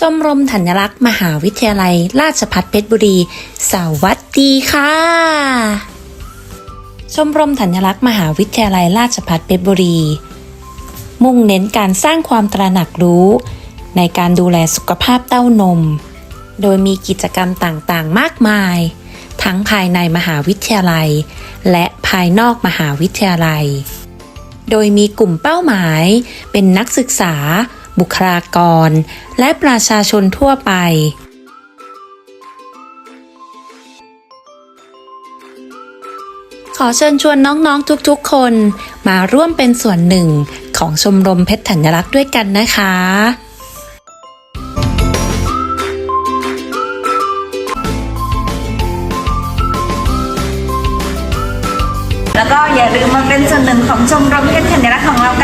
ชมรมธัญลักษณ์มหาวิทยาลัย ราชภัฏเพชรบุรี สวัสดีค่ะ ชมรมธัญลักษณ์มหาวิทยาลัย ราชภัฏเพชรบุรี มุ่งเน้นการสร้างความตระหนักรู้ ในการดูแลสุขภาพเต้านม โดยมีกิจกรรมต่างๆ มากมาย ทั้งภายในมหาวิทยาลัย และภายนอกมหาวิทยาลัย โดยมีกลุ่มเป้าหมายเป็นนักศึกษา บุคลากร และประชาชนทั่วไป ขอเชิญชวนน้องๆทุกๆ คนมาร่วมเป็นส่วนหนึ่งของชมรมเพชรธัญลักษ์ด้วยกันนะคะแล้วก็อย่าลืมมาเป็นส่วนหนึ่งของชมรมเพชรธัญรักษ์ของเรากันนะคะ